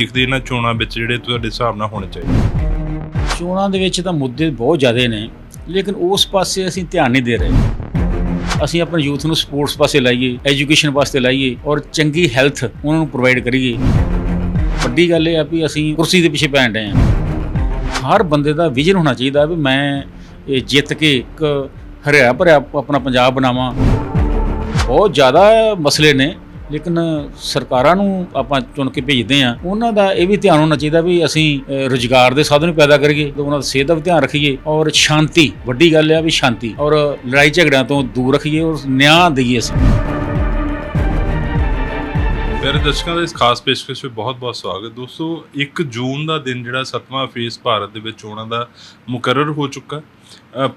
ਦੇਖਦੇ ਇਹਨਾਂ ਚੋਣਾਂ ਵਿੱਚ ਜਿਹੜੇ ਤੁਹਾਡੇ ਹਿਸਾਬ ਨਾਲ ਹੋਣੇ ਚਾਹੀਦੇ। ਚੋਣਾਂ ਦੇ ਵਿੱਚ ਤਾਂ ਮੁੱਦੇ ਬਹੁਤ ਜ਼ਿਆਦੇ ਨੇ, ਲੇਕਿਨ ਉਸ ਪਾਸੇ ਅਸੀਂ ਧਿਆਨ ਨਹੀਂ ਦੇ ਰਹੇ। ਅਸੀਂ ਆਪਣੇ ਯੂਥ ਨੂੰ ਸਪੋਰਟਸ ਪਾਸੇ ਲਾਈਏ, ਐਜੂਕੇਸ਼ਨ ਵਾਸਤੇ ਲਾਈਏ ਔਰ ਚੰਗੀ ਹੈਲਥ ਉਹਨਾਂ ਨੂੰ ਪ੍ਰੋਵਾਈਡ ਕਰੀਏ। ਵੱਡੀ ਗੱਲ ਇਹ ਆ ਵੀ ਅਸੀਂ ਕੁਰਸੀ ਦੇ ਪਿੱਛੇ ਪੈਣ ਰਹੇ ਹਾਂ। ਹਰ ਬੰਦੇ ਦਾ ਵਿਜ਼ਨ ਹੋਣਾ ਚਾਹੀਦਾ ਵੀ ਮੈਂ ਇਹ ਜਿੱਤ ਕੇ ਇੱਕ ਹਰਿਆ ਭਰਿਆ ਆਪਣਾ ਪੰਜਾਬ ਬਣਾਵਾਂ। ਬਹੁਤ ਜ਼ਿਆਦਾ ਮਸਲੇ ਨੇ ਲੇਕਿਨ ਸਰਕਾਰਾਂ ਨੂੰ ਆਪਾਂ ਚੁਣ ਕੇ ਭੇਜਦੇ ਆ ਉਹਨਾਂ ਦਾ ਇਹ ਵੀ ਧਿਆਨ ਹੋਣਾ ਚਾਹੀਦਾ ਵੀ ਅਸੀਂ ਅ, ਦੇ ਸਾਧਨ ਪੈਦਾ ਕਰੀਏ ਤੇ ਉਹਨਾਂ ਦੀ ਸਿਹਤ ਦਾ ਵੀ ਧਿਆਨ ਰੱਖੀਏ ਔਰ ਸ਼ਾਂਤੀ ਵੱਡੀ ਗੱਲ ਹੈ ਵੀ ਸ਼ਾਂਤੀ ਔਰ ਲੜਾਈ ਝਗੜਿਆਂ ਤੋਂ ਦੂਰ ਰੱਖੀਏ ਔਰ ਨਿਆਂ ਦਈਏ ਅਸੀਂ। ਮੇਰੇ ਦਰਸ਼ਕਾਂ ਦਾ ਇਸ ਖਾਸ ਪੇਸ਼ਕਸ਼ ਵਿੱਚ ਬਹੁਤ-ਬਹੁਤ ਸਵਾਗਤ। ਦੋਸਤੋ 1 ਜੂਨ ਦਾ ਦਿਨ ਜਿਹੜਾ 7ਵਾਂ ਫੇਸ ਭਾਰਤ ਦੇ ਵਿੱਚ ਚੋਣਾਂ ਦਾ ਮੁਕਰਰ ਹੋ ਚੁੱਕਾ।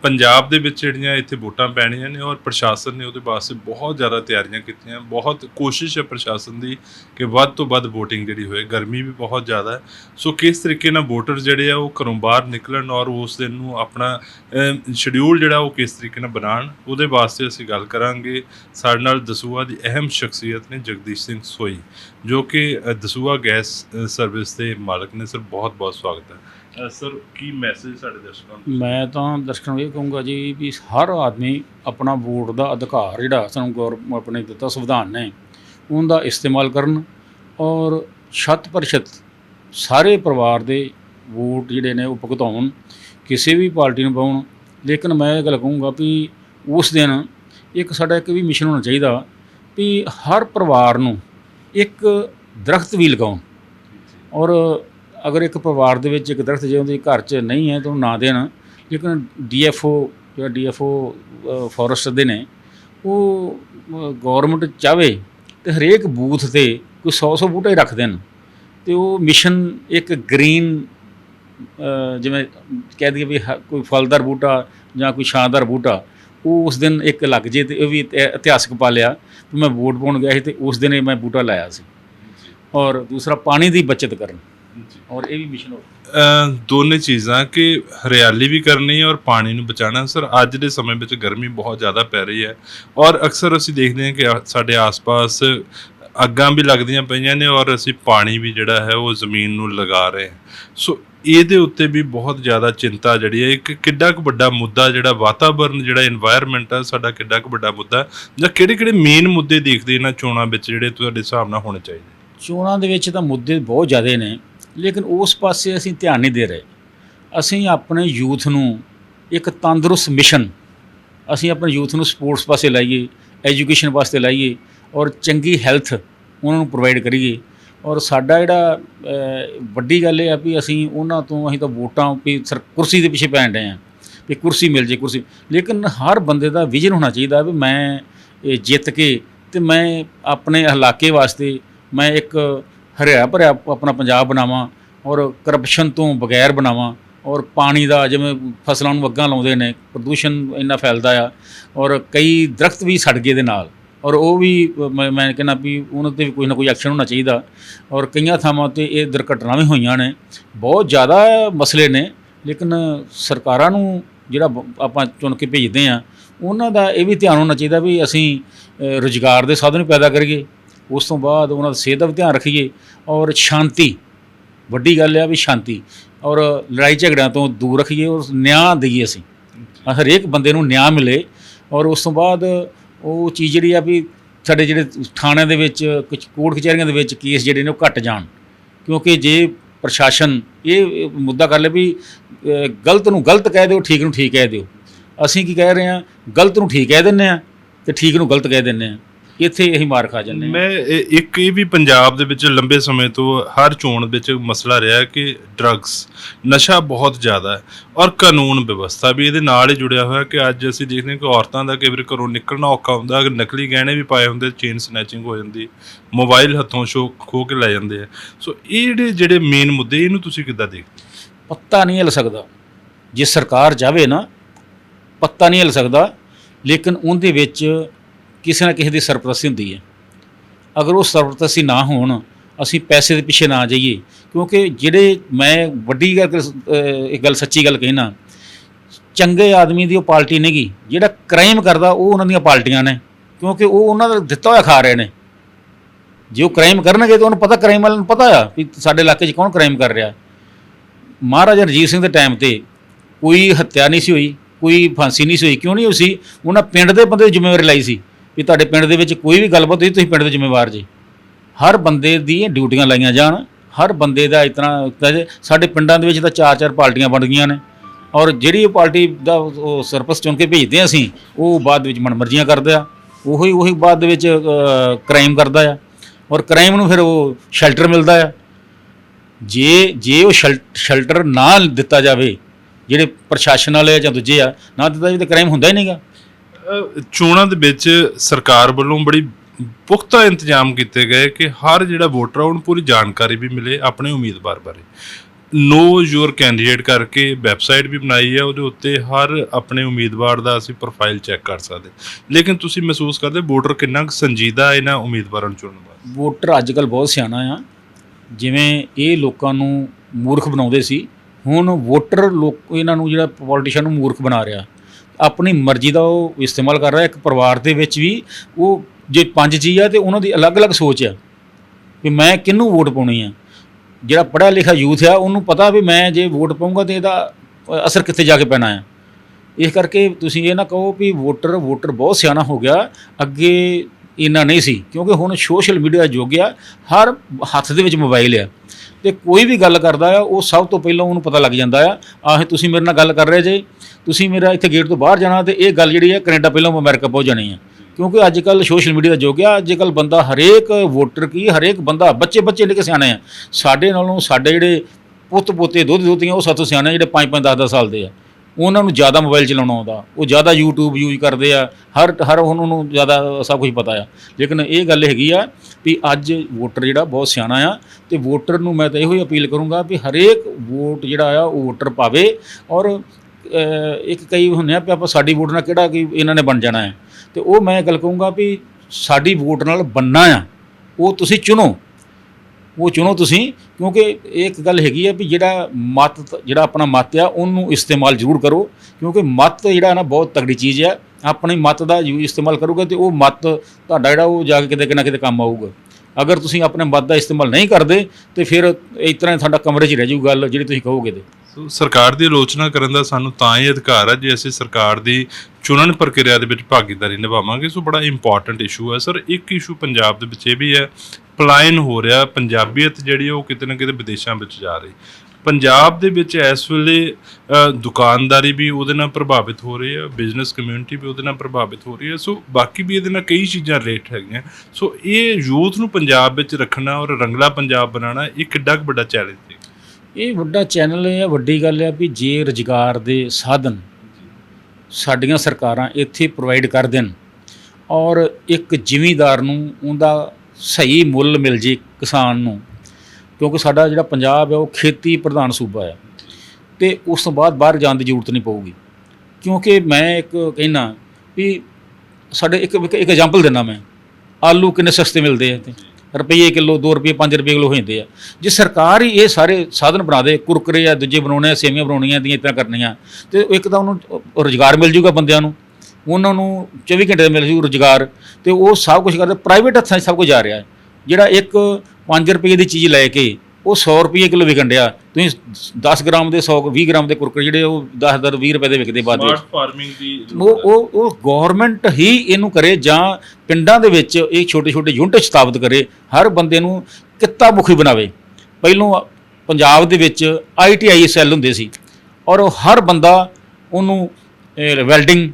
ਪੰਜਾਬ ਦੇ ਵਿੱਚ ਜਿਹੜੀਆਂ ਇੱਥੇ ਵੋਟਾਂ ਪੈਣੀਆਂ ਨੇ ਔਰ ਪ੍ਰਸ਼ਾਸਨ ਨੇ ਉਹਦੇ ਵਾਸਤੇ ਬਹੁਤ ਜ਼ਿਆਦਾ ਤਿਆਰੀਆਂ ਕੀਤੀਆਂ। ਬਹੁਤ ਕੋਸ਼ਿਸ਼ ਹੈ ਪ੍ਰਸ਼ਾਸਨ ਦੀ ਕਿ ਵੱਧ ਤੋਂ ਵੱਧ VOTING ਜਿਹੜੀ ਹੋਏ। ਗਰਮੀ ਵੀ ਬਹੁਤ ਜ਼ਿਆਦਾ ਹੈ। ਸੋ ਕਿਸ ਤਰੀਕੇ ਨਾਲ ਵੋਟਰ ਜਿਹੜੇ ਆ ਉਹ ਘਰੋਂ ਬਾਹਰ ਨਿਕਲਣ ਔਰ ਉਸ ਦਿਨ ਨੂੰ ਆਪਣਾ ਸ਼ਡਿਊਲ ਜਿਹੜਾ ਉਹ ਕਿਸ ਤਰੀਕੇ ਨਾਲ ਬਣਾਉਣ, ਉਹਦੇ ਵਾਸਤੇ ਅਸੀਂ ਗੱਲ ਕਰਾਂਗੇ। ਸਾਡੇ ਨਾਲ ਦਸੂਆ ਦੀ ਅਹਿਮ ਸ਼ਖਸੀਅਤ ਨੇ ਜਗਦੀਸ਼ ਸਿੰਘ ਸੋਈ, ਜੋ ਕਿ ਦਸੂਆ ਗੈਸ ਸਰਵਿਸ ਦੇ ਮਾਲਕ ਨੇ। ਸਰ ਬਹੁਤ ਬਹੁਤ ਸਵਾਗਤ ਹੈ। ਸਰ ਕੀ ਮੈਸੇਜ ਸਾਡੇ ਦਰਸ਼ਕਾਂ ਨੂੰ? ਮੈਂ ਤਾਂ ਦਰਸ਼ਕਾਂ ਨੂੰ ਇਹ ਕਹੂੰਗਾ ਜੀ ਵੀ ਹਰ ਆਦਮੀ ਆਪਣਾ ਵੋਟ ਦਾ ਅਧਿਕਾਰ ਜਿਹੜਾ ਸਾਨੂੰ ਗੌਰ ਆਪਣੇ ਦਿੱਤਾ ਸੰਵਿਧਾਨ ਨੇ ਉਹਦਾ ਇਸਤੇਮਾਲ ਕਰਨ ਔਰ ਸ਼ਤ ਪ੍ਰਤੀਸ਼ਤ ਸਾਰੇ ਪਰਿਵਾਰ ਦੇ ਵੋਟ ਜਿਹੜੇ ਨੇ ਉਹ ਭੁਗਤਾਉਣ ਕਿਸੇ ਵੀ ਪਾਰਟੀ ਨੂੰ ਪਾਉਣ। ਲੇਕਿਨ ਮੈਂ ਇਹ ਗੱਲ ਕਹੂੰਗਾ ਵੀ ਉਸ ਦਿਨ ਇੱਕ ਸਾਡਾ ਇੱਕ ਵੀ ਮਿਸ਼ਨ ਹੋਣਾ ਚਾਹੀਦਾ ਵੀ ਹਰ ਪਰਿਵਾਰ ਨੂੰ ਇੱਕ ਦਰਖਤ ਵੀ ਲਗਾਉਣ ਔਰ ਅਗਰ ਇੱਕ ਪਰਿਵਾਰ ਦੇ ਵਿੱਚ ਇੱਕ ਦਰਖਤ ਜੇ ਉਹਦੇ ਘਰ 'ਚ ਨਹੀਂ ਹੈ ਤਾਂ ਉਹਨੂੰ ਨਾ ਦੇਣ, ਲੇਕਿਨ ਡੀਐਫਓ ਜਿਹੜਾ ਡੀਐਫਓ ਫੋਰੈਸਟ ਦੇ ਨੇ, ਉਹ ਗਵਰਨਮੈਂਟ ਚਾਵੇ ਤੇ ਹਰੇਕ ਬੂਥ ਤੇ ਕੋਈ 100-100 ਬੂਟੇ ਹੀ ਰੱਖ ਦੇਣ। ਤੇ ਉਹ ਮਿਸ਼ਨ ਇੱਕ ਗ੍ਰੀਨ ਜਿਵੇਂ ਕਹਿ ਦਈਏ ਵੀ ਹ- ਕੋਈ ਫਲਦਾਰ ਬੂਟਾ ਜਾਂ ਕੋਈ ਛਾਂਦਾਰ ਬੂਟਾ, ਉਹ ਉਸ ਦਿਨ ਇੱਕ ਲੱਗ ਜੇ ਤੇ ਇਹ ਵੀ ਇਤਿ- ਇਤਿਹਾਸਕ ਪਾਲਿਆ ਵੀ ਮੈਂ ਵੋਟ ਪਾਉਣ ਗਿਆ ਸੀ ਤੇ ਉਸ ਦਿਨ ਇਹ ਮੈਂ ਬੂਟਾ ਲਾਇਆ ਸੀ। ਔਰ ਦੂਸਰਾ ਪਾਣੀ ਦੀ ਬਚਤ ਕਰਨ। ਔਰ ਇਹ ਵੀ ਮਿਸ਼ਨ ਹੋ ਦੋਨੇ ਚੀਜ਼ਾਂ ਕਿ ਹਰਿਆਲੀ ਵੀ ਕਰਨੀ ਹੈ ਔਰ ਪਾਣੀ ਨੂੰ ਬਚਾਣਾ ਸਰ ਅੱਜ ਦੇ ਸਮੇਂ ਵਿੱਚ ਗਰਮੀ ਬਹੁਤ ਜ਼ਿਆਦਾ ਪੈ ਰਹੀ ਹੈ ਔਰ ਅਕਸਰ ਅਸੀਂ ਦੇਖਦੇ ਹਾਂ ਕਿ ਸਾਡੇ ਆਸ-ਪਾਸ ਅੱਗਾਂ ਵੀ ਲੱਗਦੀਆਂ ਪਈਆਂ ਨੇ ਔਰ ਅਸੀਂ ਪਾਣੀ ਵੀ ਜਿਹੜਾ ਹੈ ਉਹ ਜ਼ਮੀਨ ਨੂੰ ਲਗਾ ਰਹੇ ਹਾਂ। ਸੋ ਇਹਦੇ ਉੱਤੇ ਵੀ ਬਹੁਤ ਜ਼ਿਆਦਾ ਚਿੰਤਾ ਜਿਹੜੀ ਹੈ। ਕਿ ਕਿੱਡਾ ਕੁ ਵੱਡਾ ਮੁੱਦਾ ਜਿਹੜਾ ਵਾਤਾਵਰਨ ਜਿਹੜਾ এনवायरमेंट ਆ ਸਾਡਾ ਕਿੱਡਾ ਕੁ ਵੱਡਾ ਮੁੱਦਾ ਜਾਂ ਕਿਹੜੇ-ਕਿਹੜੇ ਮੇਨ ਮੁੱਦੇ ਦੇਖਦੇ ਇਹਨਾਂ ਚੋਣਾਂ ਵਿੱਚ ਜਿਹੜੇ ਤੁਹਾਡੇ ਹਿਸਾਬ ਨਾਲ ਹੋਣੇ ਚਾਹੀਦੇ? ਚੋਣਾਂ ਦੇ ਵਿੱਚ ਤਾਂ ਮੁੱਦੇ ਬਹੁਤ ਜ਼ਿਆਦਾ ਨੇ। ਲੇਕਿਨ ਉਸ ਪਾਸੇ ਅਸੀਂ ਧਿਆਨ ਨਹੀਂ ਦੇ ਰਹੇ। ਅਸੀਂ ਆਪਣੇ ਯੂਥ ਨੂੰ ਇੱਕ ਤੰਦਰੁਸਤ ਮਿਸ਼ਨ, ਅਸੀਂ ਆਪਣੇ ਯੂਥ ਨੂੰ ਸਪੋਰਟਸ ਪਾਸੇ ਲਾਈਏ, ਐਜੂਕੇਸ਼ਨ ਵਾਸਤੇ ਲਾਈਏ ਔਰ ਚੰਗੀ ਹੈਲਥ ਉਹਨਾਂ ਨੂੰ ਪ੍ਰੋਵਾਈਡ ਕਰੀਏ। ਔਰ ਸਾਡਾ ਜਿਹੜਾ ਵੱਡੀ ਗੱਲ ਇਹ ਆ ਵੀ ਅਸੀਂ ਉਹਨਾਂ ਤੋਂ, ਅਸੀਂ ਤਾਂ ਵੋਟਾਂ ਵੀ ਸਰ, ਕੁਰਸੀ ਦੇ ਪਿੱਛੇ ਪੈਣ ਰਹੇ ਹਾਂ ਵੀ ਕੁਰਸੀ ਮਿਲ ਜੇ ਕੁਰਸੀ। ਲੇਕਿਨ ਹਰ ਬੰਦੇ ਦਾ ਵਿਜ਼ਨ ਹੋਣਾ ਚਾਹੀਦਾ ਵੀ ਮੈਂ ਇਹ ਜਿੱਤ ਕੇ ਤੇ ਮੈਂ ਆਪਣੇ ਇਲਾਕੇ ਵਾਸਤੇ, ਮੈਂ ਇੱਕ ਹਰਿਆ ਭਰਿਆ ਆਪਣਾ ਪੰਜਾਬ ਬਣਾਵਾਂ ਔਰ ਕਰਪਸ਼ਨ ਤੋਂ ਬਗੈਰ ਬਣਾਵਾਂ ਔਰ ਪਾਣੀ ਦਾ ਜਿਵੇਂ ਫਸਲਾਂ ਨੂੰ ਅੱਗਾਂ ਲਾਉਂਦੇ ਨੇ ਪ੍ਰਦੂਸ਼ਣ ਇੰਨਾ ਫੈਲਦਾ ਆ ਔਰ ਕਈ ਦਰਖਤ ਵੀ ਸੜ ਗਏ ਦੇ ਨਾਲ ਔਰ ਉਹ ਵੀ ਮੈਂ ਮੈਂ ਕਹਿੰਦਾ ਵੀ ਉਹਨਾਂ ਤੇ ਵੀ ਕੋਈ ਨਾ ਕੋਈ ਐਕਸ਼ਨ ਹੋਣਾ ਚਾਹੀਦਾ ਔਰ ਕਈਆਂ ਥਾਵਾਂ ਤੇ ਇਹ ਦੁਰਘਟਨਾ ਵੀ ਹੋਈਆਂ ਨੇ ਬਹੁਤ ਜ਼ਿਆਦਾ ਮਸਲੇ ਨੇ ਲੇਕਿਨ ਸਰਕਾਰਾਂ ਨੂੰ ਜਿਹੜਾ ਬ- ਆਪਾਂ ਚੁਣ ਕੇ ਭੇਜਦੇ ਆ ਉਹਨਾਂ ਦਾ ਇਹ ਵੀ ਧਿਆਨ ਹੋਣਾ ਚਾਹੀਦਾ ਵੀ ਅਸੀਂ ਅ, ਰੁਜ਼ਗਾਰ ਦੇ ਸਾਧਨ ਪੈਦਾ ਕਰੀਏ। ਉਸ ਤੋਂ ਬਾਅਦ ਉਹਨਾਂ ਦੀ ਸਿਹਤ ਦਾ ਵੀ ਧਿਆਨ ਰੱਖੀਏ ਔਰ ਸ਼ਾਂਤੀ ਵੱਡੀ ਗੱਲ ਹੈ ਵੀ ਸ਼ਾਂਤੀ ਔਰ ਲੜਾਈ ਝਗੜਿਆਂ ਤੋਂ ਦੂਰ ਰੱਖੀਏ ਔਰ ਨਿਆਂ ਦਈਏ ਅਸੀਂ। ਹਰੇਕ ਬੰਦੇ ਨੂੰ ਨਿਆਂ ਮਿਲੇ ਔਰ ਉਸ ਤੋਂ ਬਾਅਦ ਉਹ ਚੀਜ਼ ਜਿਹੜੀ ਆ ਵੀ ਸਾਡੇ ਜਿਹੜੇ ਥਾਣਿਆਂ ਦੇ ਵਿੱਚ ਕੁਝ ਕੋਰਟ ਕਚਹਿਰੀਆਂ ਦੇ ਵਿੱਚ ਕੇਸ ਜਿਹੜੇ ਨੇ ਉਹ ਘਟ ਜਾਣ। ਕਿਉਂਕਿ ਜੇ ਪ੍ਰਸ਼ਾਸਨ ਇਹ ਮੁੱਦਾ ਕਰ ਲੇ ਵੀ ਗਲਤ ਨੂੰ ਗਲਤ ਕਹਿ ਦਿਓ ਠੀਕ ਨੂੰ ਠੀਕ ਕਹਿ ਦਿਓ। ਅਸੀਂ ਕੀ ਕਹਿ ਰਹੇ ਹਾਂ ਗਲਤ ਨੂੰ ਠੀਕ ਕਹਿ ਦਿੰਨੇ ਆ ਤੇ ਠੀਕ ਨੂੰ ਗਲਤ ਕਹਿ ਦਿੰਨੇ ਆ ਇੱਥੇ ਇਹੀ ਮਾਰ ਖਾ ਜਾਂਦੇ ਮੈਂ ਇਹ- ਇੱਕ ਇਹ ਵੀ ਪੰਜਾਬ ਦੇ ਵਿੱਚ ਲੰਬੇ ਸਮੇਂ ਤੋਂ ਹਰ ਚੋਣ ਵਿੱਚ ਮਸਲਾ ਰਿਹਾ ਹੈ ਕਿ ਡਰੱਗਸ ਨਸ਼ਾ ਬਹੁਤ ਜ਼ਿਆਦਾ ਹੈ ਔਰ ਕਾਨੂੰਨ ਵਿਵਸਥਾ ਵੀ ਇਹਦੇ ਨਾਲ ਹੀ ਜੁੜਿਆ ਹੋਇਆ ਕਿ ਅੱਜ ਅਸੀਂ ਦੇਖਦੇ ਹਾਂ ਕਿ ਔਰਤਾਂ ਦਾ ਕਈ ਵਾਰ ਘਰੋਂ ਨਿਕਲਣਾ ਔਖਾ ਹੁੰਦਾ ਅਗਰ ਨਕਲੀ ਗਹਿਣੇ ਵੀ ਪਾਏ ਹੁੰਦੇ ਚੇਨ ਸਨੈਚਿੰਗ ਹੋ ਜਾਂਦੀ ਮੋਬਾਈਲ ਹੱਥੋਂ ਸ਼ੋ ਖੋ ਕੇ ਲੈ ਜਾਂਦੇ ਆ। ਸੋ ਇਹ ਜਿਹੜੇ ਜਿਹੜੇ ਮੇਨ ਮੁੱਦੇ ਇਹਨੂੰ ਤੁਸੀਂ ਕਿੱਦਾਂ ਦੇਖਦੇ ਪੱਤਾ ਨਹੀਂ ਹਿਲ ਸਕਦਾ। ਜੇ ਸਰਕਾਰ ਜਾਵੇ ਨਾ ਪੱਤਾ ਨਹੀਂ ਹਿਲ ਸਕਦਾ ਲੇਕਿਨ ਉਹਦੇ ਵਿੱਚ ਕਿਸੇ ਨਾ ਕਿਸੇ ਦੀ ਸਰਪ੍ਰਸਤੀ ਹੁੰਦੀ ਹੈ। ਅਗਰ ਉਹ ਸਰਪ੍ਰਸਤੀ ਨਾ ਹੋਣ ਅਸੀਂ ਪੈਸੇ ਦੇ ਪਿੱਛੇ ਨਾ ਜਾਈਏ ਕਿਉਂਕਿ ਜਿਹੜੇ ਮੈਂ ਵੱਡੀ ਗੱਲ ਅਹ, ਇਹ ਗੱਲ ਸੱਚੀ ਗੱਲ ਕਹਿਣਾ ਚੰਗੇ ਆਦਮੀ ਦੀ ਉਹ ਪਾਰਟੀ ਨਹੀਂਗੀ ਜਿਹੜਾ ਕ੍ਰਾਈਮ ਕਰਦਾ ਉਹ ਉਹਨਾਂ ਦੀਆਂ ਪਾਰਟੀਆਂ ਨੇ ਕਿਉਂਕਿ ਉਹ ਉਹਨਾਂ ਦਾ ਦਿੱਤਾ ਹੋਇਆ ਖਾ ਰਹੇ ਨੇ। ਜੇ ਉਹ ਕ੍ਰਾਈਮ ਕਰਨਗੇ ਤਾਂ ਉਹਨੂੰ ਪਤਾ ਕ੍ਰਾਈਮ ਵਾਲਿਆਂ ਨੂੰ ਪਤਾ ਆ ਵੀ ਸਾਡੇ ਇਲਾਕੇ 'ਚ ਕੌਣ ਕ੍ਰਾਈਮ ਕਰ ਰਿਹਾ। ਮਹਾਰਾਜਾ ਰਣਜੀਤ ਸਿੰਘ ਦੇ ਟਾਈਮ ਤੇ ਕੋਈ ਹੱਤਿਆ ਨਹੀਂ ਸੀ ਹੋਈ ਕੋਈ ਫਾਂਸੀ ਨਹੀਂ ਸੀ ਹੋਈ। ਕਿਉਂ ਨਹੀਂ ਹੋਈ ਸੀ? ਉਹਨਾਂ ਪਿੰਡ ਦੇ ਬੰਦੇ ਦੀ ਜ਼ਿੰਮੇਵਾਰੀ ਲਈ ਸੀ। ਵੀ ਤੁਹਾਡੇ ਪਿੰਡ ਦੇ ਵਿੱਚ ਕੋਈ ਵੀ ਗੱਲਬਾਤ ਹੋਈ ਤੁਸੀਂ ਪਿੰਡ ਦੇ ਜ਼ਿੰਮੇਵਾਰ ਜੀ। ਹਰ ਬੰਦੇ ਦੀ ਡਿਊਟੀਆਂ ਲਾਈਆਂ ਜਾਣ ਹਰ ਬੰਦੇ ਦਾ ਇਤਨਾ ਸਾਡੇ ਪਿੰਡਾਂ ਦੇ ਵਿੱਚ ਤਾਂ ਚਾਰ ਚਾਰ ਪਾਰਟੀਆਂ ਬਣ ਗਈਆਂ ਨੇ। ਔਰ ਜਿਹੜੀ ਉਹ ਪਾਰਟੀ ਦਾ ਉਹ ਸਰਪਸ ਚੁਣ ਕੇ ਭੇਜਦੇ ਹਾਂ ਅਸੀਂ ਉਹ ਬਾਅਦ ਵਿੱਚ ਮਨਮਰਜ਼ੀਆਂ ਕਰਦੇ ਆ। ਉਹੀ ਉਹੀ ਬਾਅਦ ਦੇ ਵਿੱਚ ਕ੍ਰਾਈਮ ਕਰਦਾ ਆ। ਔਰ ਕ੍ਰਾਈਮ ਨੂੰ ਫਿਰ ਉਹ ਸ਼ੈਲਟਰ ਮਿਲਦਾ ਆ। ਜੇ ਜੇ ਉਹ ਸ਼ੈਲ- ਸ਼ੈਲਟਰ ਨਾ ਦਿੱਤਾ ਜਾਵੇ ਜਿਹੜੇ ਪ੍ਰਸ਼ਾਸਨ ਵਾਲੇ ਆ ਜਾਂ ਦੂਜੇ ਆ ਨਾ ਦਿੱਤਾ ਜਾਵੇ ਤਾਂ ਕ੍ਰਾਈਮ ਹੁੰਦਾ ਹੀ ਨਹੀਂਗਾ ਅ, ਚੋਣਾਂ ਦੇ ਵਿੱਚ ਸਰਕਾਰ ਵੱਲੋਂ ਬੜੀ ਪੁਖਤਾ ਇੰਤਜ਼ਾਮ ਕੀਤੇ ਗਏ ਕਿ ਹਰ ਜਿਹੜਾ ਵੋਟਰ ਆ, ਉਹਨੂੰ ਪੂਰੀ ਜਾਣਕਾਰੀ ਵੀ ਮਿਲੇ ਆਪਣੇ ਉਮੀਦਵਾਰ ਬਾਰੇ। ਨੋ ਯੂਰ ਕੈਂਡੀਡੇਟ ਕਰਕੇ ਵੈਬਸਾਈਟ ਵੀ ਬਣਾਈ ਹੈ ਉਹਦੇ ਉੱਤੇ ਹਰ ਆਪਣੇ ਉਮੀਦਵਾਰ ਦਾ ਅਸੀਂ ਪ੍ਰੋਫਾਈਲ ਚੈੱਕ ਕਰ ਸਕਦੇ। ਲੇਕਿਨ ਤੁਸੀਂ ਮਹਿਸੂਸ ਕਰਦੇ ਵੋਟਰ ਕਿੰਨਾ ਕੁ ਸੰਜੀਦਾ ਇਹਨਾਂ ਉਮੀਦਵਾਰਾਂ ਨੂੰ ਚੁਣਨ ਵਾਸਤੇ? ਵੋਟਰ ਅੱਜ ਕੱਲ ਬਹੁਤ ਸਿਆਣਾ ਆ। ਜਿਵੇਂ ਇਹ ਲੋਕਾਂ ਨੂੰ ਮੂਰਖ ਬਣਾਉਂਦੇ ਸੀ, ਹੁਣ ਵੋਟਰ ਲੋਕ, ਇਹਨਾਂ ਨੂੰ ਜਿਹੜਾ ਪੋਲੀਟੀਸ਼ੀਅਨ ਨੂੰ ਮੂਰਖ ਬਣਾ ਰਿਹਾ। ਆਪਣੀ ਮਰਜ਼ੀ ਦਾ ਉਹ ਇਸਤੇਮਾਲ ਕਰ ਰਿਹਾ, ਇੱਕ ਪਰਿਵਾਰ ਦੇ ਵਿੱਚ ਵੀ ਉਹ ਜੇ ਪੰਜ ਜੀ ਆ ਤੇ ਉਹਨਾਂ ਦੀ ਅਲੱਗ-ਅਲੱਗ ਸੋਚ ਆ, ਵੀ ਮੈਂ ਕਿਹਨੂੰ ਵੋਟ ਪਾਉਣੀ ਆ? ਜਿਹੜਾ ਪੜ੍ਹਿਆ ਲਿਖਿਆ ਯੂਥ ਆ, ਉਹਨੂੰ ਪਤਾ ਵੀ ਮੈਂ ਜੇ ਵੋਟ ਪਾਉਂਗਾ ਤੇ ਇਹਦਾ ਅਸਰ ਕਿੱਥੇ ਜਾ ਕੇ ਪੈਣਾ ਆ। ਇਸ ਕਰਕੇ ਤੁਸੀਂ ਇਹ ਨਾ ਕਹੋ ਵੀ ਵੋਟਰ ਵੋਟਰ ਬਹੁਤ ਸਿਆਣਾ ਹੋ ਗਿਆ, ਅੱਗੇ ਇੰਨਾ ਨਹੀਂ ਸੀ, ਕਿਉਂਕਿ ਹੁਣ ਸੋਸ਼ਲ ਮੀਡੀਆ ਯੁੱਗ ਆ, ਹਰ ਹੱਥ ਦੇ ਵਿੱਚ ਮੋਬਾਈਲ ਆ। ਤੇ ਕੋਈ ਵੀ ਗੱਲ ਕਰਦਾ ਆ, ਉਹ ਸਭ ਤੋਂ ਪਹਿਲਾਂ ਉਹਨੂੰ ਪਤਾ ਲੱਗ ਜਾਂਦਾ ਆ, ਆਹ ਤੁਸੀਂ ਮੇਰੇ ਨਾਲ ਗੱਲ ਕਰ ਰਹੇ ਜੇ, ਤੁਸੀਂ ਮੇਰਾ ਇੱਥੇ ਗੇਟ ਤੋਂ ਬਾਹਰ ਜਾਣਾ ਤੇ ਇਹ ਗੱਲ ਜਿਹੜੀ ਆ, ਕੈਨੇਡਾ ਪਹਿਲਾਂ ਅਮਰੀਕਾ ਪਹੁੰਚ ਜਾਣੀ ਆ। ਕਿਉਂਕਿ ਅੱਜ ਕੱਲ ਸੋਸ਼ਲ ਮੀਡੀਆ ਦਾ ਯੁੱਗ ਆ ਅੱਜ ਕੱਲ ਬੰਦਾ ਹਰੇਕ ਵੋਟਰ ਕੀ, ਹਰੇਕ ਬੰਦਾ ਬੱਚੇ ਬੱਚੇ ਲੈ ਕੇ ਸਿਆਣੇ ਆ। ਸਾਡੇ ਨਾਲੋਂ ਸਾਡੇ ਜਿਹੜੇ ਪੁੱਤ ਪੋਤੇ ਦੁੱਧ ਦੋਤੀਆਂ ਉਹ ਸਾਥੋਂ ਸਿਆਣੇ ਆ ਜਿਹੜੇ 5 5 10 10 ਸਾਲ ਦੇ ਆ। ਉਹਨਾਂ ਨੂੰ ਜ਼ਿਆਦਾ ਮੋਬਾਈਲ ਚਲਾਉਣਾ ਆਉਂਦਾ। ਉਹ ਜ਼ਿਆਦਾ YouTube ਯੂਜ਼ ਕਰਦੇ ਆ। ਹਰ ਹਰ ਉਹਨਾਂ ਨੂੰ ਜ਼ਿਆਦਾ ਸਭ ਕੁਝ ਪਤਾ ਆ। ਲੇਕਿਨ ਇਹ ਗੱਲ ਹੈਗੀ ਆ ਵੀ ਅੱਜ ਵੋਟਰ ਜਿਹੜਾ ਬਹੁਤ ਸਿਆਣਾ ਆ ਤੇ ਵੋਟਰ ਨੂੰ ਮੈਂ ਤਾਂ ਇਹੋ ਹੀ ਅਪੀਲ ਕਰੂੰਗਾ ਵੀ ਹਰੇਕ ਵੋਟ ਜਿਹੜਾ ਆ ਉਹ ਵੋਟਰ ਪਾਵੇ ਔਰ ਇੱਕ ਕਈ ਹੁੰਦੇ ਆ ਵੀ ਆਪਾਂ ਸਾਡੀ ਵੋਟ ਨਾਲ ਕਿਹੜਾ ਕਿ ਇਹਨਾਂ ਨੇ ਬਣ ਜਾਣਾ ਹੈ। ਤੇ ਉਹ ਮੈਂ ਗੱਲ ਕਹੂੰਗਾ ਵੀ ਸਾਡੀ ਵੋਟ ਨਾਲ ਬੰਨਾ ਆ। ਉਹ ਤੁਸੀਂ ਚੁਣੋ। ਉਹ ਚੁਣੋ ਤੁਸੀਂ, ਕਿਉਂਕਿ ਇਹ ਇੱਕ ਗੱਲ ਹੈਗੀ ਆ ਵੀ ਜਿਹੜਾ ਮਤ, ਜਿਹੜਾ ਆਪਣਾ ਮਤ ਆ, ਉਹਨੂੰ ਇਸਤੇਮਾਲ ਜ਼ਰੂਰ ਕਰੋ, ਕਿਉਂਕਿ ਮਤ ਜਿਹੜਾ ਨਾ ਬਹੁਤ ਤਗੜੀ ਚੀਜ਼ ਆ। ਆਪਣੀ ਮਤ ਦਾ ਯੂ ਇਸਤੇਮਾਲ ਕਰੋਗੇ ਤੇ ਉਹ ਮਤ ਤੁਹਾਡਾ ਜਿਹੜਾ ਉਹ ਜਾ ਕੇ ਕਿਤੇ ਕਿਤੇ ਨਾ ਕਿਤੇ ਕੰਮ ਆਊਗਾ। ਅਗਰ ਤੁਸੀਂ ਆਪਣੇ ਮਤ ਦਾ ਇਸਤੇਮਾਲ ਨਹੀਂ ਕਰਦੇ, ਤੇ ਫਿਰ ਇਸ ਤਰ੍ਹਾਂ ਤੁਹਾਡਾ ਕਮਰੇ 'ਚ ਰਹਿ ਜਾਊ ਗੱਲ, ਜਿਹੜੀ ਤੁਸੀਂ ਕਹੋਗੇ ਤੇ। ਸੋ ਸਰਕਾਰ ਦੀ ਆਲੋਚਨਾ ਕਰਨ ਦਾ ਸਾਨੂੰ ਤਾਂ ਹੀ ਅਧਿਕਾਰ ਹੈ ਜੇ ਅਸੀਂ ਸਰਕਾਰ ਦੀ ਚੁਣਨ ਪ੍ਰਕਿਰਿਆ ਦੇ ਵਿੱਚ ਭਾਗੀਦਾਰੀ ਨਿਭਾਵਾਂਗੇ, ਸੋ ਬੜਾ ਇੰਪੋਰਟੈਂਟ ਇਸ਼ੂ ਹੈ ਸਰ ਇੱਕ ਇਸ਼ੂ ਪੰਜਾਬ ਦੇ ਵਿੱਚ ਇਹ ਵੀ ਹੈ ਪਲਾਇਨ ਹੋ ਰਿਹਾ ਪੰਜਾਬੀਅਤ ਜਿਹੜੀ ਹੈ ਉਹ ਕਿਤੇ ਨਾ ਕਿਤੇ ਵਿਦੇਸ਼ਾਂ ਵਿੱਚ ਜਾ ਰਹੀ। ਪੰਜਾਬ ਦੇ ਵਿੱਚ ਇਸ ਵੇਲੇ ਦੁਕਾਨਦਾਰੀ ਵੀ ਉਹਦੇ ਨਾਲ ਪ੍ਰਭਾਵਿਤ ਹੋ ਰਹੀ ਹੈ ਬਿਜ਼ਨਸ ਕਮਿਊਨਿਟੀ ਵੀ ਉਹਦੇ ਨਾਲ ਪ੍ਰਭਾਵਿਤ ਹੋ ਰਹੀ ਹੈ, ਸੋ ਬਾਕੀ ਵੀ ਇਹਦੇ ਨਾਲ ਕਈ ਚੀਜ਼ਾਂ ਰਿਲੇਟ ਹੈਗੀਆਂ। ਸੋ ਇਹ ਯੂਥ ਨੂੰ ਪੰਜਾਬ ਵਿੱਚ ਰੱਖਣਾ ਔਰ ਰੰਗਲਾ ਪੰਜਾਬ ਬਣਾਉਣਾ, ਇਹ ਕਿੱਡਾ ਕੁ ਵੱਡਾ ਚੈਲੰਜ ਹੈ। ਇਹ ਵੱਡਾ ਚੈਨਲ ਹੈ, ਵੱਡੀ ਗੱਲ ਹੈ ਵੀ ਜੇ ਰੁਜ਼ਗਾਰ ਦੇ ਸਾਧਨ ਸਾਡੀਆਂ ਸਰਕਾਰਾਂ ਇੱਥੇ ਪ੍ਰੋਵਾਈਡ ਕਰ ਦੇਣ ਔਰ ਇੱਕ ਜ਼ਿਮੀਂਦਾਰ ਨੂੰ ਉਹਦਾ ਸਹੀ ਮੁੱਲ ਮਿਲ ਜੇ ਕਿਸਾਨ ਨੂੰ, ਕਿਉਂਕਿ ਸਾਡਾ ਜਿਹੜਾ ਪੰਜਾਬ ਹੈ ਉਹ ਖੇਤੀ ਪ੍ਰਧਾਨ ਸੂਬਾ ਹੈ ਤੇ ਉਸ ਤੋਂ ਬਾਅਦ ਬਾਹਰ ਜਾਣ ਦੀ ਜ਼ਰੂਰਤ ਨਹੀਂ ਪਊਗੀ। ਕਿਉਂਕਿ ਮੈਂ ਇੱਕ ਕਹਿਣਾ ਵੀ ਸਾਡੇ ਇੱਕ ਇੱਕ ਐਗਜ਼ਾਮਪਲ ਦਿੰਦਾ ਮੈਂ, ਆਲੂ ਕਿੰਨੇ ਸਸਤੇ ਮਿਲਦੇ ਆ ਤੇ ਰੁਪਈਏ ਕਿਲੋ 2 ਰੁਪਏ 5 ਰੁਪਏ ਕਿਲੋ ਹੋ ਜਾਂਦੇ ਆ। ਜੇ ਸਰਕਾਰ ਹੀ ਇਹ ਸਾਰੇ ਸਾਧਨ ਬਣਾ ਦੇ, ਕੁਰਕਰੇ ਆ, ਦੂਜੇ ਬਣਾਉਣੇ ਆ, ਸੇਵੀਆਂ ਬਣਾਉਣੀਆਂ, ਦੀਆਂ ਇਤਨਾ ਕਰਨੀਆਂ, ਤੇ ਇੱਕ ਤਾਂ ਉਹਨੂੰ ਰੋਜ਼ਗਾਰ ਮਿਲ ਜੂਗਾ ਬੰਦਿਆਂ ਨੂੰ ਉਹਨਾਂ ਨੂੰ 24 ਘੰਟੇ ਦਾ ਮਿਲ ਜੂ ਰੋਜ਼ਗਾਰ ਤੇ ਉਹ ਸਭ ਕੁਝ ਕਰਦੇ ਪ੍ਰਾਈਵੇਟ ਹੱਥਾਂ 'ਚ ਸਭ ਕੁਝ ਜਾ ਰਿਹਾ ਹੈ। ਜਿਹੜਾ ਇੱਕ 5 ਰੁਪਏ ਦੀ ਚੀਜ਼ ਲੈ ਕੇ ਉਹ 100 ਰੁਪਏ ਕਿਲੋ ਵਿਕਣ ਡਿਆ। ਤੁਸੀਂ 10 ਗ੍ਰਾਮ ਦੇ 100 20 ਗ੍ਰਾਮ ਦੇ ਕੁਰਕਰੇ ਜਿਹੜੇ ਉਹ 10 ਦਰ 20 ਰੁਪਏ ਦੇ ਵਿਕਦੇ ਬਾਅਦ ਵਿੱਚ। ਸਮਾਰਟ ਫਾਰਮਿੰਗ ਦੀ ਉਹ ਉਹ ਉਹ ਗਵਰਨਮੈਂਟ ਹੀ ਇਹਨੂੰ ਕਰੇ ਜਾਂ ਪਿੰਡਾਂ ਦੇ ਵਿੱਚ ਇਹ ਛੋਟੇ ਛੋਟੇ ਯੂਨਿਟ ਸਥਾਪਿਤ ਕਰੇ ਹਰ ਬੰਦੇ ਨੂੰ ਕਿੱਤਾ ਮੁਖੀ ਬਣਾਵੇ। ਪਹਿਲੋਂ ਪੰਜਾਬ ਦੇ ਵਿੱਚ ਆਈਟੀਆਈ ਸੈੱਲ ਹੁੰਦੇ ਸੀ ਔਰ ਉਹ ਹਰ ਬੰਦਾ ਉਹਨੂੰ ਵੈਲਡਿੰਗ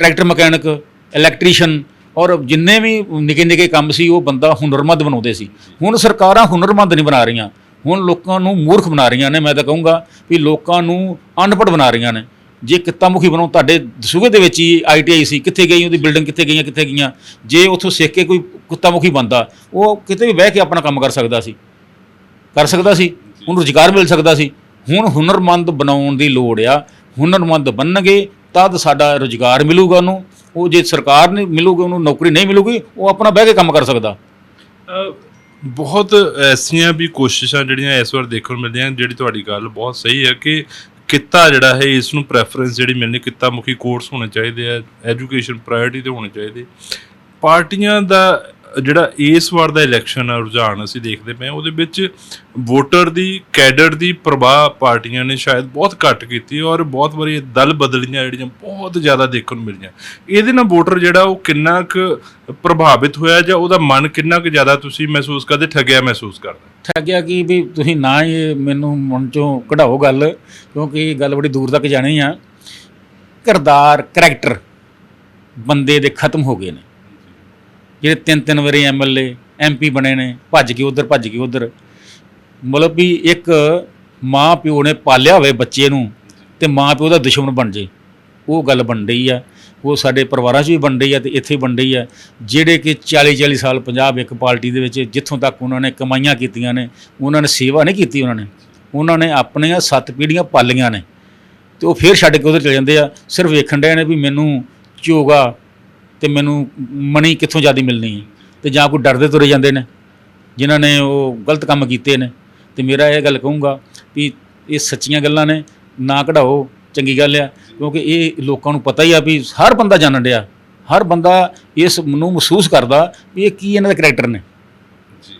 ਟਰੈਕਟਰ ਮਕੈਨਿਕ, ਇਲੈਕਟ੍ਰੀਸ਼ੀਅਨ ਔਰ ਜਿੰਨੇ ਵੀ ਨਿੱਕੇ ਨਿੱਕੇ ਕੰਮ ਸੀ, ਉਹ ਬੰਦਾ ਹੁਨਰਮੰਦ ਬਣਾਉਂਦੇ ਸੀ। ਹੁਣ ਸਰਕਾਰਾਂ ਹੁਨਰਮੰਦ ਨਹੀਂ ਬਣਾ ਰਹੀਆਂ। ਹੁਣ ਲੋਕਾਂ ਨੂੰ ਮੂਰਖ ਬਣਾ ਰਹੀਆਂ ਨੇ। ਮੈਂ ਤਾਂ ਕਹੂੰਗਾ ਵੀ ਲੋਕਾਂ ਨੂੰ ਅਨਪੜ੍ਹ ਬਣਾ ਰਹੀਆਂ ਨੇ। ਜੇ ਕਿੱਤਾ ਮੁਖੀ ਬਣਾਉ, ਤੁਹਾਡੇ ਸੂਬੇ ਦੇ ਵਿੱਚ ਹੀ ਆਈਟੀਆਈ ਸੀ। ਕਿੱਥੇ ਗਈ, ਉਹਦੀ ਬਿਲਡਿੰਗ ਕਿੱਥੇ ਗਈਆਂ ਕਿੱਥੇ ਗਈਆਂ? ਜੇ ਉੱਥੋਂ ਸਿੱਖ ਕੇ ਕੋਈ ਕਿੱਤਾ ਮੁਖੀ ਬੰਦਾ, ਉਹ ਕਿਤੇ ਵੀ ਬਹਿ ਕੇ ਆਪਣਾ ਕੰਮ ਕਰ ਸਕਦਾ ਸੀ। ਕਰ ਸਕਦਾ ਸੀ। ਉਹਨੂੰ ਰੁਜ਼ਗਾਰ ਮਿਲ ਸਕਦਾ ਸੀ। ਹੁਣ ਹੁਨਰਮੰਦ ਬਣਾਉਣ ਦੀ ਲੋੜ ਆ। ਹੁਨਰਮੰਦ ਬਣਨਗੇ ਤਦ ਸਾਡਾ ਰੁਜ਼ਗਾਰ ਮਿਲੂਗਾ ਉਹਨੂੰ, ਉਹ ਜੇ ਸਰਕਾਰ ਨੇ ਮਿਲੂਗੀ, ਉਹਨੂੰ ਨੌਕਰੀ ਨਹੀਂ ਮਿਲੂਗੀ, ਉਹ ਆਪਣਾ ਬਹਿ ਕੇ ਕੰਮ ਕਰ ਸਕਦਾ। ਬਹੁਤ ਐਸੀਆਂ ਵੀ ਕੋਸ਼ਿਸ਼ਾਂ ਜਿਹੜੀਆਂ ਇਸ ਵਾਰ ਦੇਖਣ ਨੂੰ ਮਿਲਦੀਆਂ ਜਿਹੜੀ ਤੁਹਾਡੀ ਗੱਲ ਬਹੁਤ ਸਹੀ ਹੈ ਕਿ ਕਿੱਤਾ ਜਿਹੜਾ ਹੈ, ਇਸ ਨੂੰ ਪ੍ਰੈਫਰੈਂਸ ਜਿਹੜੀ ਮਿਲਣੀ, ਕਿੱਤਾ ਮੁਖੀ ਕੋਰਸ ਹੋਣੇ ਚਾਹੀਦੇ ਆ ਐਜੂਕੇਸ਼ਨ ਪ੍ਰਾਇੋਰਟੀ ਤੇ ਹੋਣੇ ਚਾਹੀਦੇ। ਪਾਰਟੀਆਂ ਦਾ ਜਿਹੜਾ ਇਸ ਵਾਰ ਦਾ ਇਲੈਕਸ਼ਨ ਆ, ਰੁਝਾਨ ਅਸੀਂ ਦੇਖਦੇ ਪਏ ਹਾਂ, ਉਹਦੇ ਵਿੱਚ ਵੋਟਰ ਦੀ, ਕੈਡਰ ਦੀ ਪ੍ਰਵਾਹ ਪਾਰਟੀਆਂ ਨੇ ਸ਼ਾਇਦ ਬਹੁਤ ਘੱਟ ਕੀਤੀ ਔਰ ਬਹੁਤ ਵਾਰੀ ਦਲ ਬਦਲੀਆਂ ਜਿਹੜੀਆਂ ਬਹੁਤ ਜ਼ਿਆਦਾ ਦੇਖਣ ਨੂੰ ਮਿਲੀਆਂ। ਇਹਦੇ ਨਾਲ ਵੋਟਰ ਜਿਹੜਾ ਉਹ ਕਿੰਨਾ ਕੁ ਪ੍ਰਭਾਵਿਤ ਹੋਇਆ ਜਾਂ ਉਹਦਾ ਮਨ ਕਿੰਨਾ ਕੁ ਜ਼ਿਆਦਾ ਤੁਸੀਂ ਮਹਿਸੂਸ ਕਰਦੇ, ਠੱਗਿਆ ਮਹਿਸੂਸ ਕਰਦਾ? ਠੱਗਿਆ ਕਿ ਵੀ ਤੁਸੀਂ ਨਾ ਇਹ ਮੈਨੂੰ ਮਨ ਚੋਂ ਕਢਾਓ ਗੱਲ, ਕਿਉਂਕਿ ਇਹ ਗੱਲ ਬੜੀ ਦੂਰ ਤੱਕ ਜਾਣੀ ਆ। ਕਿਰਦਾਰ, ਕਰੈਕਟਰ ਬੰਦੇ ਦੇ ਖਤਮ ਹੋ ਗਏ ਨੇ। ਜਿਹੜੇ ਤਿੰਨ ਤਿੰਨ ਵਾਰੀ ਐਮਐਲਏ ਐਮਪੀ ਬਣੇ ਨੇ, ਭੱਜ ਕੇ ਉਧਰ, ਭੱਜ ਕੇ ਉਧਰ। ਮਤਲਬ ਵੀ ਇੱਕ ਮਾਂ ਪਿਓ ਨੇ ਪਾਲਿਆ ਹੋਵੇ ਬੱਚੇ ਨੂੰ ਤੇ ਮਾਂ ਪਿਓ ਦਾ ਦੁਸ਼ਮਣ ਬਣ ਜੇ। ਉਹ ਗੱਲ ਬਣ ਰਹੀ ਆ। ਉਹ ਸਾਡੇ ਪਰਿਵਾਰਾਂ 'ਚ ਵੀ ਬਣ ਰਹੀ ਆ ਤੇ ਇੱਥੇ ਬਣ ਰਹੀ ਆ। ਜਿਹੜੇ ਕਿ 40 40 ਸਾਲ ਪੰਜਾਬ ਇੱਕ ਪਾਰਟੀ ਦੇ ਵਿੱਚ ਜਿੱਥੋਂ ਤੱਕ ਉਹਨਾਂ ਨੇ ਕਮਾਈਆਂ ਕੀਤੀਆਂ ਨੇ, ਉਹਨਾਂ ਨੇ ਸੇਵਾ ਨਹੀਂ ਕੀਤੀ ਉਹਨਾਂ ਨੇ। ਉਹਨਾਂ ਨੇ ਆਪਣੀਆਂ ਸੱਤ ਪੀੜ੍ਹੀਆਂ ਪਾਲੀਆਂ ਨੇ। ਤੇ ਉਹ ਫੇਰ ਛੱਡ ਕੇ ਉਧਰ ਚਲੇ ਜਾਂਦੇ ਆ। ਸਿਰਫ ਵੇਖਣ ਡਏ ਨੇ ਵੀ ਮੈਨੂੰ ਝੋਗਾ ਤੇ ਮੈਨੂੰ ਮਣੀ ਕਿੱਥੋਂ ਜ਼ਿਆਦਾ ਮਿਲਣੀ ਹੈ? ਤੇ ਜਾਂ ਕੋਈ ਡਰਦੇ ਤੁਰੇ ਜਾਂਦੇ ਨੇ, ਜਿਨ੍ਹਾਂ ਨੇ ਉਹ ਗਲਤ ਕੰਮ ਕੀਤੇ ਨੇ। ਤੇ ਮੇਰਾ ਇਹ ਗੱਲ ਕਹੂੰਗਾ ਵੀ ਇਹ ਸੱਚੀਆਂ ਗੱਲਾਂ ਨੇ, ਨਾ ਕਢਾਓ, ਚੰਗੀ ਗੱਲ ਆ। ਕਿਉਂਕਿ ਇਹ ਲੋਕਾਂ ਨੂੰ ਪਤਾ ਹੀ ਆ ਵੀ ਹਰ ਬੰਦਾ ਜਾਣਨ ਡਿਆ। ਹਰ ਬੰਦਾ ਇਸ ਨੂੰ ਮਹਿਸੂਸ ਕਰਦਾ ਵੀ ਇਹ ਕੀ ਇਹਨਾਂ ਦੇ ਕਰੈਕਟਰ ਨੇ। ਜੀ।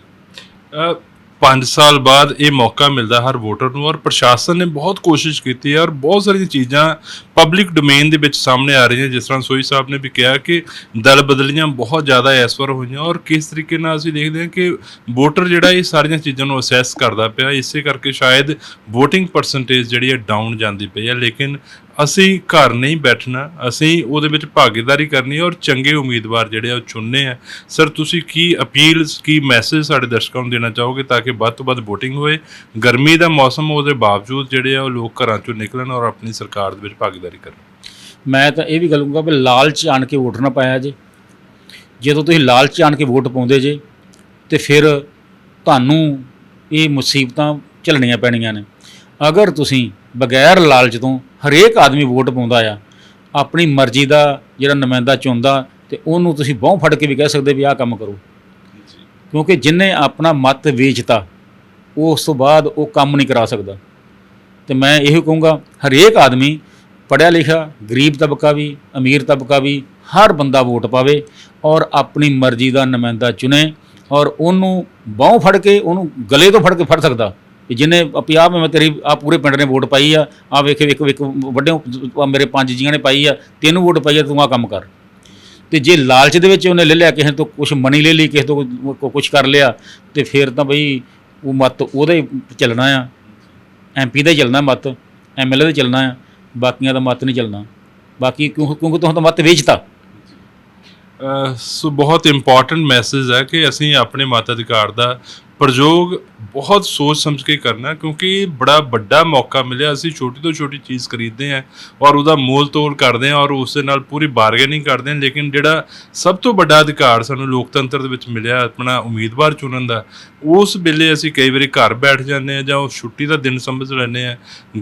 5 ਸਾਲ ਬਾਅਦ ਇਹ ਮੌਕਾ ਮਿਲਦਾ ਹਰ ਵੋਟਰ ਨੂੰ ਔਰ ਪ੍ਰਸ਼ਾਸਨ ਨੇ ਬਹੁਤ ਕੋਸ਼ਿਸ਼ ਕੀਤੀ ਹੈ ਔਰ ਬਹੁਤ ਸਾਰੀਆਂ ਚੀਜ਼ਾਂ ਪਬਲਿਕ ਡੋਮੇਨ ਦੇ ਵਿੱਚ ਸਾਹਮਣੇ ਆ ਰਹੀਆਂ। ਜਿਸ ਤਰ੍ਹਾਂ ਸੋਈ ਸਾਹਿਬ ਨੇ ਵੀ ਕਿਹਾ ਕਿ ਦਲ ਬਦਲੀਆਂ ਬਹੁਤ ਜ਼ਿਆਦਾ ਇਸ ਵਾਰ ਹੋਈਆਂ ਔਰ ਕਿਸ ਤਰੀਕੇ ਨਾਲ ਅਸੀਂ ਦੇਖਦੇ ਹਾਂ ਕਿ ਵੋਟਰ ਜਿਹੜਾ ਇਹ ਸਾਰੀਆਂ ਚੀਜ਼ਾਂ ਨੂੰ ਅਸੈਸ ਕਰਦਾ ਪਿਆ। ਇਸੇ ਕਰਕੇ ਸ਼ਾਇਦ VOTING ਪਰਸੈਂਟੇਜ ਜਿਹੜੀ ਹੈ ਡਾਊਨ ਜਾਂਦੀ ਪਈ ਹੈ। ਲੇਕਿਨ ਅਸੀਂ ਘਰ ਨਹੀਂ ਬੈਠਣਾ, ਅਸੀਂ ਉਹਦੇ ਵਿੱਚ ਭਾਗੀਦਾਰੀ ਕਰਨੀ ਔਰ ਚੰਗੇ ਉਮੀਦਵਾਰ ਜਿਹੜੇ ਆ ਉਹ ਚੁਣਨੇ ਆ। ਸਰ ਤੁਸੀਂ ਕੀ ਅਪੀਲ ਕੀ ਮੈਸੇਜ ਸਾਡੇ ਦਰਸ਼ਕਾਂ ਨੂੰ ਦੇਣਾ ਚਾਹੋਗੇ ਤਾਂ ਕਿ ਵੱਧ ਤੋਂ ਵੱਧ VOTING ਹੋਏ? ਗਰਮੀ ਦਾ ਮੌਸਮ ਉਹਦੇ ਬਾਵਜੂਦ ਜਿਹੜੇ ਆ ਉਹ ਲੋਕ ਘਰਾਂ ਚੋਂ ਨਿਕਲਣ ਔਰ ਆਪਣੀ ਸਰਕਾਰ ਦੇ ਵਿੱਚ ਭਾਗੀਦਾਰੀ ਕਰਨ। ਮੈਂ ਤਾਂ ਇਹ ਵੀ ਕਹੂੰਗਾ ਵੀ ਲਾਲਚ ਆਣ ਕੇ ਵੋਟ ਨਾ ਪਾਇਆ ਜੇ। ਜਦੋਂ ਤੁਸੀਂ ਲਾਲਚ ਆਣ ਕੇ ਵੋਟ ਪਾਉਂਦੇ ਜੇ, ਤੇ ਫਿਰ ਤੁਹਾਨੂੰ ਇਹ ਮੁਸੀਬਤਾਂ ਝੱਲਣੀਆਂ ਪੈਣੀਆਂ ਨੇ। ਅਗਰ ਤੁਸੀਂ ਬਗੈਰ ਲਾਲਚ ਤੋਂ ਹਰੇਕ ਆਦਮੀ ਵੋਟ ਪਾਉਂਦਾ ਆ, ਆਪਣੀ ਮਰਜ਼ੀ ਦਾ ਜਿਹੜਾ ਨੁਮਾਇੰਦਾ ਚੁਣਦਾ ਤੇ ਉਹਨੂੰ ਤੁਸੀਂ ਬਾਹੁੰ ਫੜ ਕੇ ਵੀ ਕਹਿ ਸਕਦੇ ਵੀ ਆਹ ਕੰਮ ਕਰੋ। ਕਿਉਂਕਿ ਜਿਨੇ ਆਪਣਾ ਮਤ ਵੇਚਤਾ ਉਹ ਉਸ ਤੋਂ ਬਾਅਦ ਉਹ ਕੰਮ ਨਹੀਂ ਕਰਾ ਸਕਦਾ। ਤੇ ਮੈਂ ਇਹੋ ਕਹੂੰਗਾ, ਹਰੇਕ ਆਦਮੀ ਪੜ੍ਹਿਆ ਲਿਖਿਆ, ਗਰੀਬ ਤਬਕਾ ਵੀ, ਅਮੀਰ ਤਬਕਾ ਵੀ, ਹਰ ਬੰਦਾ ਵੋਟ ਪਾਵੇ ਔਰ ਆਪਣੀ ਮਰਜ਼ੀ ਦਾ ਨੁਮਾਇੰਦਾ ਚੁਣੇ ਔਰ ਉਹਨੂੰ ਬਾਹੁੰ ਫੜ ਕੇ, ਉਹਨੂੰ ਗਲੇ ਤੋਂ ਫੜ ਕੇ ਫੜ ਸਕਦਾ। ਕਿ ਜਿਹਨੇ ਆਪਿਆ ਮੈਂ ਤੇਰੀ ਆ ਪੂਰੇ ਪਿੰਡ ਨੇ ਵੋਟ ਪਾਈ ਆ ਆ ਵੇਖੇ, ਵੇਖ ਵੇਖ, ਵੱਡੇ ਮੇਰੇ ਪੰਜ ਜੀਆਂ ਨੇ ਪਾਈ ਆ, ਤੈਨੂੰ ਵੋਟ ਪਾਈ ਆ, ਤੂੰ ਆ ਕੰਮ ਕਰ। ਤੇ ਜੇ ਲਾਲਚ ਦੇ ਵਿੱਚ ਉਹਨੇ ਲੈ ਲਿਆ, ਕਿਸੇ ਤੋਂ ਕੁਝ ਮਣੀ ਲੈ ਲਈ, ਕਿਸੇ ਤੋਂ ਕੁਝ ਕਰ ਲਿਆ, ਤੇ ਫਿਰ ਤਾਂ ਬਈ ਉਹ ਮਤ ਉਹਦਾ ਹੀ ਚੱਲਣਾ ਆ। ਐਮਪੀ ਦਾ ਹੀ ਚੱਲਣਾ ਮਤ ਐਮਐਲਏ ਦਾ ਚੱਲਣਾ ਆ, ਬਾਕੀਆਂ ਦਾ ਮਤ ਨਹੀਂ ਚੱਲਣਾ। ਬਾਕੀ ਕਿਉਂ, ਕਿਉਂਕਿ ਤੁਹਾਨੂੰ ਤਾਂ ਮਤ ਵੇਚਤਾ। ਸੋ ਬਹੁਤ ਇੰਪੋਰਟੈਂਟ ਮੈਸੇਜ ਹੈ ਕਿ ਅਸੀਂ ਆਪਣੇ ਮਤਾਧਿਕਾਰ ਦਾ ਪ੍ਰਯੋਗ ਬਹੁਤ ਸੋਚ ਸਮਝ ਕੇ ਕਰਨਾ ਕਿਉਂਕਿ ਬੜਾ ਵੱਡਾ ਮੌਕਾ ਮਿਲਿਆ। ਅਸੀਂ ਛੋਟੀ ਤੋਂ ਛੋਟੀ ਚੀਜ਼ ਖਰੀਦਦੇ ਹਾਂ ਔਰ ਉਹਦਾ ਮੋਲ ਤੋਲ ਕਰਦੇ ਹਾਂ ਔਰ ਉਸ ਦੇ ਨਾਲ ਪੂਰੀ ਬਾਰਗੇਨਿੰਗ ਕਰਦੇ ਹਾਂ, ਲੇਕਿਨ ਜਿਹੜਾ ਸਭ ਤੋਂ ਵੱਡਾ ਅਧਿਕਾਰ ਸਾਨੂੰ ਲੋਕਤੰਤਰ ਦੇ ਵਿੱਚ ਮਿਲਿਆ, ਆਪਣਾ ਉਮੀਦਵਾਰ ਚੁਣਨ ਦਾ, ਉਸ ਵੇਲੇ ਅਸੀਂ ਕਈ ਵਾਰੀ ਘਰ ਬੈਠ ਜਾਂਦੇ ਹਾਂ ਜਾਂ ਉਹ ਛੁੱਟੀ ਦਾ ਦਿਨ ਸਮਝ ਲੈਂਦੇ ਹਾਂ,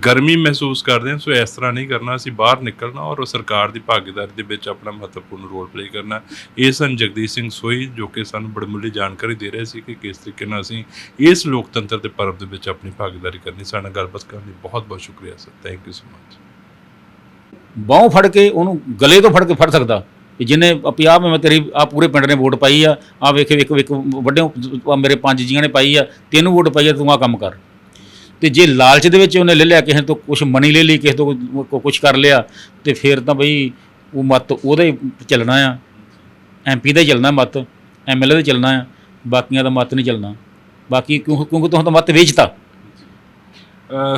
ਗਰਮੀ ਮਹਿਸੂਸ ਕਰਦੇ ਹਾਂ, ਸੋ ਇਸ ਤਰ੍ਹਾਂ ਨਹੀਂ ਕਰਨਾ, ਅਸੀਂ ਬਾਹਰ ਨਿਕਲਣਾ ਔਰ ਉਹ ਸਰਕਾਰ ਦੀ ਭਾਗੀਦਾਰੀ ਦੇ ਵਿੱਚ ਆਪਣਾ ਮਹੱਤਵਪੂਰਨ ਰੋਲ ਪਲੇ ਕਰਨਾ। ਇਹ ਸਨ ਜਗਦੀਸ਼ ਸਿੰਘ ਸੋਈ ਜੋ ਕਿ ਸਾਨੂੰ ਬੜਮੁੱਲੀ ਜਾਣਕਾਰੀ ਦੇ ਰਹੇ ਸੀ ਕਿ ਕਿਸ ਤਰੀਕੇ ਨਾਲ ਅਸੀਂ ਇਸ ਲੋਕਤੰਤਰ ਦੇ ਪਰਬ ਦੇ ਵਿੱਚ ਆਪਣੀ ਭਾਗੀਦਾਰੀ ਕਰਨੀ, ਸਾਡੇ ਨਾਲ ਗੱਲਬਾਤ ਕਰਨ ਲਈ ਬਹੁਤ ਬਹੁਤ ਸ਼ੁਕਰੀਆ sir thank you so much ਬਾਹੁੰ ਫੜ ਕੇ ਉਹਨੂੰ ਗਲੇ ਤੋਂ ਫੜ ਕੇ ਫੜ ਸਕਦਾ ਕਿ ਜਿਹਨੇ ਆਪਿਆ ਮੈਂ ਤੇਰੀ ਆ ਪੂਰੇ ਪਿੰਡ ਨੇ ਵੋਟ ਪਾਈ ਆ ਆ ਵੇਖੇ, ਵੇਖ ਵੇਖ, ਵੱਡੇ ਮੇਰੇ ਪੰਜ ਜੀਆਂ ਨੇ ਪਾਈ ਆ, ਤੈਨੂੰ ਵੋਟ ਪਾਈ ਆ, ਤੂੰ ਆ ਕੰਮ ਕਰ। ਤੇ ਜੇ ਲਾਲਚ ਦੇ ਵਿੱਚ ਉਹਨੇ ਲੈ ਲਿਆ, ਕਿਸੇ ਤੋਂ ਕੁਝ ਮਨੀ ਲੈ ਲਈ, ਕਿਸੇ ਤੋਂ ਕੁਝ ਕਰ ਲਿਆ, ਤੇ ਫਿਰ ਤਾਂ ਬਈ ਉਹ ਮਤ ਉਹਦੇ ਚੱਲਣਾ ਆ ਐਮਪੀ ਦਾ ਹੀ ਚੱਲਣਾ ਮਤ ਐਮਐਲਏ ਦਾ ਚੱਲਣਾ ਆ, ਬਾਕੀਆਂ ਦਾ ਮਤ ਨਹੀਂ ਚੱਲਣਾ। ਬਾਕੀ ਕਿਉਂ ਕਿਉਂਕਿ ਤੁਹਾਨੂੰ ਤਾਂ ਮਤ ਵੇਚਤਾ।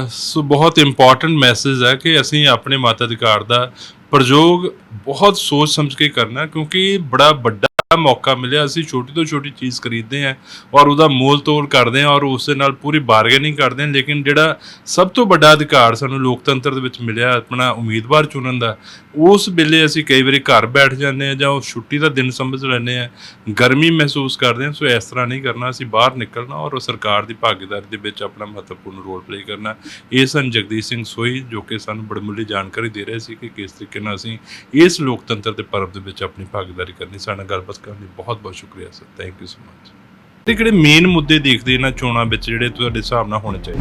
ਸੋ ਬਹੁਤ ਇੰਪੋਰਟੈਂਟ ਮੈਸੇਜ ਹੈ ਕਿ ਅਸੀਂ ਆਪਣੇ ਮਤਾਧਿਕਾਰ ਦਾ ਪ੍ਰਯੋਗ ਬਹੁਤ ਸੋਚ ਸਮਝ ਕੇ ਕਰਨਾ ਕਿਉਂਕਿ ਬੜਾ ਵੱਡਾ ਮੌਕਾ ਮਿਲਿਆ, ਅਸੀਂ ਛੋਟੀ ਤੋਂ ਛੋਟੀ ਚੀਜ਼ ਖਰੀਦਦੇ ਹਾਂ ਔਰ ਉਹਦਾ ਮੋਲ ਤੋਲ ਕਰਦੇ ਹਾਂ ਔਰ ਉਸ ਦੇ ਨਾਲ ਪੂਰੀ ਬਾਰਗੇਨਿੰਗ ਕਰਦੇ ਹਾਂ, ਲੇਕਿਨ ਜਿਹੜਾ ਸਭ ਤੋਂ ਵੱਡਾ ਅਧਿਕਾਰ ਸਾਨੂੰ ਲੋਕਤੰਤਰ ਦੇ ਵਿੱਚ ਮਿਲਿਆ, ਆਪਣਾ ਉਮੀਦਵਾਰ ਚੁਣਨ ਦਾ, ਉਸ ਵੇਲੇ ਅਸੀਂ ਕਈ ਵਾਰੀ ਘਰ ਬੈਠ ਜਾਂਦੇ ਹਾਂ ਜਾਂ ਉਹ ਛੁੱਟੀ ਦਾ ਦਿਨ ਸਮਝ ਲੈਂਦੇ ਹਾਂ, ਗਰਮੀ ਮਹਿਸੂਸ ਕਰਦੇ ਹਾਂ, ਸੋ ਇਸ ਤਰ੍ਹਾਂ ਨਹੀਂ ਕਰਨਾ, ਅਸੀਂ ਬਾਹਰ ਨਿਕਲਣਾ ਔਰ ਉਹ ਸਰਕਾਰ ਦੀ ਭਾਗੀਦਾਰੀ ਦੇ ਵਿੱਚ ਆਪਣਾ ਮਹੱਤਵਪੂਰਨ ਰੋਲ ਪਲੇ ਕਰਨਾ, ਇਹ ਸਨ ਜਗਦੀਸ਼ ਸਿੰਘ ਸੋਈ ਜੋ ਕਿ ਸਾਨੂੰ ਬੜਮੁੱਲੀ ਜਾਣਕਾਰੀ ਦੇ ਰਹੇ ਸੀ ਕਿ ਕਿਸ ਤਰੀਕੇ ਨਾਲ ਅਸੀਂ ਇਸ ਲੋਕਤੰਤਰ ਦੇ ਪਰਬ ਦੇ ਵਿੱਚ ਆਪਣੀ ਭਾਗੀਦਾਰੀ ਕਰਨੀ, ਸਾਡੇ ਨਾਲ ਗੱਲਬਾਤ ਕਰਨ ਲਈ। ਬਹੁਤ ਬਹੁਤ ਸ਼ੁਕਰੀਆ sir. Thank you so much ਤੇ ਕਿਹੜੇ ਮੇਨ ਮੁੱਦੇ ਦੇਖਦੇ ਇਹਨਾਂ ਚੋਣਾਂ ਵਿੱਚ ਜਿਹੜੇ ਤੁਹਾਡੇ ਹਿਸਾਬ ਨਾਲ ਹੋਣੇ ਚਾਹੀਦੇ?